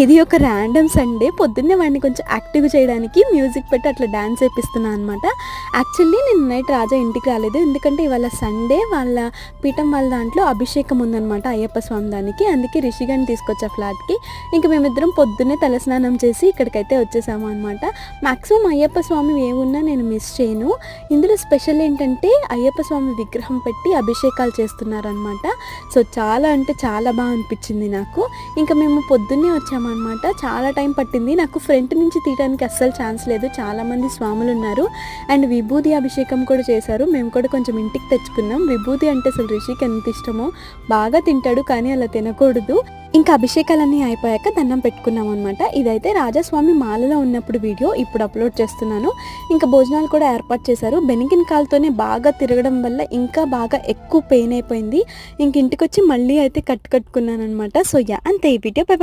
ఇది ఒక random Sunday పొద్దున్నే వాడిని కొంచెం యాక్టివ్ చేయడానికి మ్యూజిక్ పెట్టి అట్లా డ్యాన్స్ వేపిస్తున్నాను అనమాట యాక్చువల్లీ నేను నైట్ రాజా ఇంటికి రాలేదు. ఎందుకంటే ఇవాళ సండే వాళ్ళ పీఠం వాళ్ళ దాంట్లో అభిషేకం ఉందన్నమాట అయ్యప్ప స్వామి దానికి. అందుకే రిషిగాని తీసుకొచ్చా ఫ్లాట్కి ఇంకా మేమిద్దరం పొద్దున్నే తలస్నానం చేసి ఇక్కడికైతే వచ్చేసాము అనమాట మ్యాక్సిమం అయ్యప్ప స్వామి ఏమున్నా నేను మిస్ చేయను. ఇందులో స్పెషల్ ఏంటంటే అయ్యప్ప స్వామి విగ్రహం పెట్టి అభిషేకాలు చేస్తున్నారనమాట సో చాలా అంటే చాలా బాగా అనిపించింది నాకు. ఇంకా మేము పొద్దున్నే వచ్చాము వచ్చామన్నమాట చాలా టైం పట్టింది. నాకు ఫ్రంట్ నుంచి తీయడానికి అస్సలు ఛాన్స్ లేదు. చాలామంది స్వాములు ఉన్నారు. అండ్ విభూది అభిషేకం కూడా చేశారు. మేము కూడా కొంచెం ఇంటికి తెచ్చుకున్నాం. విభూది అంటే అసలు రిషికి ఎంత ఇష్టమో బాగా తింటాడు. కానీ అలా తినకూడదు. ఇంకా అభిషేకాలన్నీ అయిపోయాక దండం పెట్టుకున్నాం అనమాట ఇదైతే రాజస్వామి మాలలో ఉన్నప్పుడు వీడియో. ఇప్పుడు అప్లోడ్ చేస్తున్నాను. ఇంకా భోజనాలు కూడా ఏర్పాటు చేశారు. బెనికిన్ కాల్తోనే బాగా తిరగడం వల్ల ఇంకా బాగా ఎక్కువ పెయిన్ అయిపోయింది. ఇంక ఇంటికి వచ్చి మళ్ళీ అయితే కట్టు కట్టుకున్నాను అనమాట సో యా. అంతే. ఈ వీడియో. బాయ్